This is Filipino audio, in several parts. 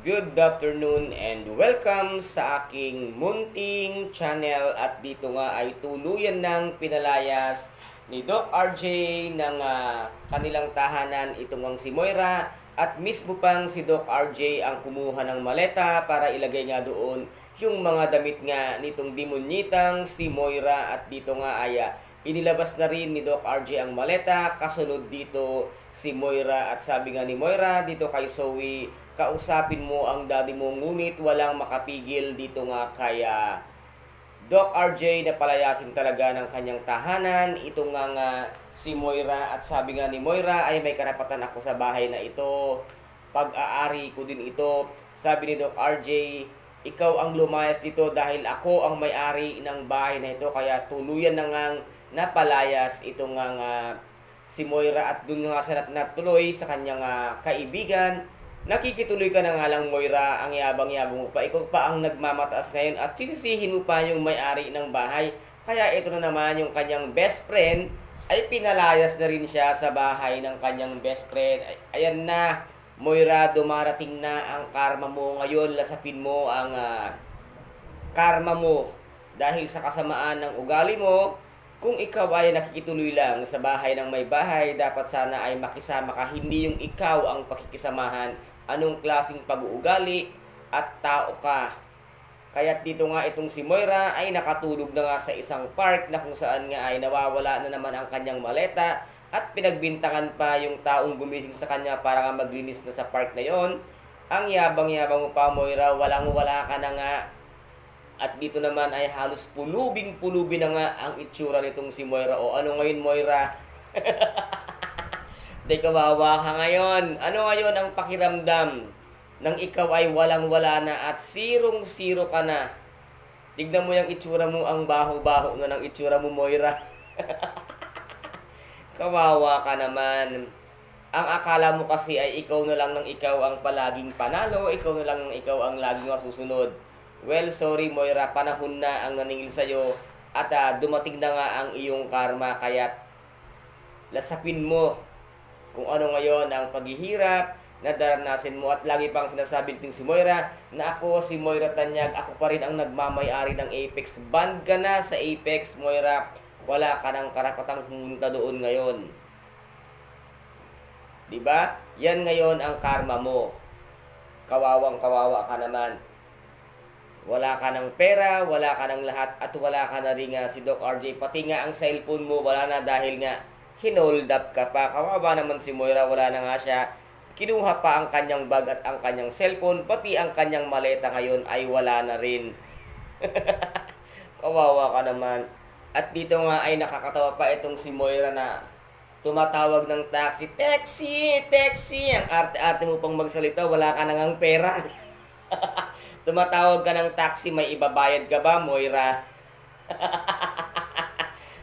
Good afternoon and welcome sa aking munting channel. At dito nga ay tuluyan ng pinalayas ni Doc RJ ng ah, kanilang tahanan itong ang si Moira. At mismo pang si Doc RJ ang kumuha ng maleta para ilagay nga doon yung mga damit nga nitong demonyitang si Moira. At dito nga ay ah, inilabas na rin ni Doc RJ ang maleta. Kasunod dito si Moira. At sabi nga ni Moira dito kay Zoe kausapin mo ang daddy mo ngunit walang makapigil dito nga kay ah, Doc RJ na palayasin talaga ng kanyang tahanan. Ito nga nga si Moira at sabi nga ni Moira ay may karapatan ako sa bahay na ito. Pag-aari ko din ito. Sabi ni Doc RJ, ikaw ang lumayas dito dahil ako ang may-ari ng bahay na ito. Kaya tuluyan na ngang napalayas ito nga nga si Moira at dun nga sa nat- natuloy sa kanyang ah, kaibigan nakikituloy ka na nga lang Moira, ang yabang-yabang mo pa. Ikaw pa ang nagmamataas ngayon at sisisihin mo pa yung may-ari ng bahay. Kaya ito na naman yung kanyang best friend ay pinalayas na rin siya sa bahay ng kanyang best friend. Ay, ayan na, Moira, dumarating na ang karma mo ngayon. Lasapin mo ang ah, karma mo dahil sa kasamaan ng ugali mo. Kung ikaw ay nakikituloy lang sa bahay ng may bahay, dapat sana ay makisama ka, hindi yung ikaw ang pakikisamahan. Anong klaseng pag-uugali at tao ka. Kaya dito nga itong si Moira ay nakatulog na nga sa isang park na kung saan nga ay nawawala na naman ang kanyang maleta at pinagbintangan pa yung taong gumising sa kanya para nga maglinis na sa park na yon. Ang yabang-yabang mo pa Moira, walang-wala ka na nga at dito naman ay halos pulubing-pulubi na nga ang itsura nitong si Moira. O ano ngayon, Moira? Di kawawa ka ngayon. Ano ngayon ang pakiramdam nang ikaw ay walang-wala na at sirong-siro ka na? Tignan mo yung itsura mo, ang baho-baho na ng itsura mo, Moira. Kawawa ka naman. Ang akala mo kasi ay ikaw na lang ng ikaw ang palaging panalo, ikaw na lang ng ikaw ang laging masusunod. Well, sorry Moira, panahon na ang naningil sa'yo at ah, dumating na nga ang iyong karma kaya lasapin mo kung ano ngayon ang paghihirap na daranasin mo at lagi pang sinasabi nitong si Moira na ako si Moira Tanyag, ako pa rin ang nagmamayari ng Apex. Band ka na sa Apex, Moira. Wala ka ng karapatang pumunta doon ngayon. 'Di ba? Yan ngayon ang karma mo. Kawawang kawawa ka naman. Wala ka ng pera, wala ka ng lahat, at wala ka na rin nga si Doc RJ. Pati nga ang cellphone mo, wala na dahil nga hinold up ka pa. Kawawa naman si Moira, wala na nga siya. Kinuha pa ang kanyang bag at ang kanyang cellphone, pati ang kanyang maleta ngayon ay wala na rin. Kawawa ka naman. At dito nga ay nakakatawa pa itong si Moira na tumatawag ng taxi. Taxi! Taxi! Ang arte-arte mo pang magsalita, wala ka nang pera. tumatawag ka ng taxi, may ibabayad ka ba, Moira?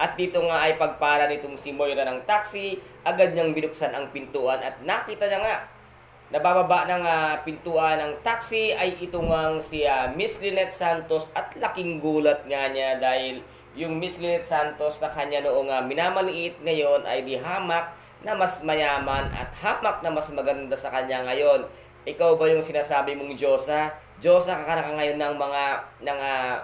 At dito nga ay pagpara nitong si Moira ng taxi, agad niyang binuksan ang pintuan at nakita niya nga nabababa ng ah, pintuan ng taxi ay ito ngang si ah, Miss Lynette Santos at laking gulat nga niya dahil yung Miss Lynette Santos na kanya noong uh, minamaliit ngayon ay di hamak na mas mayaman at hamak na mas maganda sa kanya ngayon. Ikaw ba yung sinasabi mong Diyosa? Diyosa ka ngayon ng mga ng ah,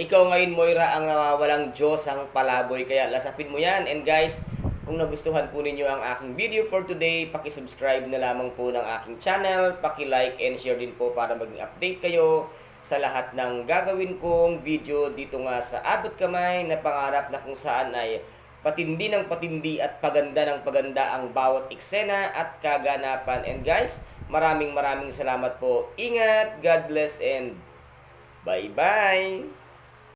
ikaw ngayon, Moira, ang nawawalang Diyos ang palaboy. Kaya lasapin mo yan. And guys, kung nagustuhan po ninyo ang aking video for today, pakisubscribe na lamang po ng aking channel. Paki-like and share din po para maging update kayo sa lahat ng gagawin kong video dito nga sa Abot Kamay na pangarap na kung saan ay patindi ng patindi at paganda ng paganda ang bawat eksena at kaganapan. And guys, maraming maraming salamat po. Ingat, God bless, and bye-bye!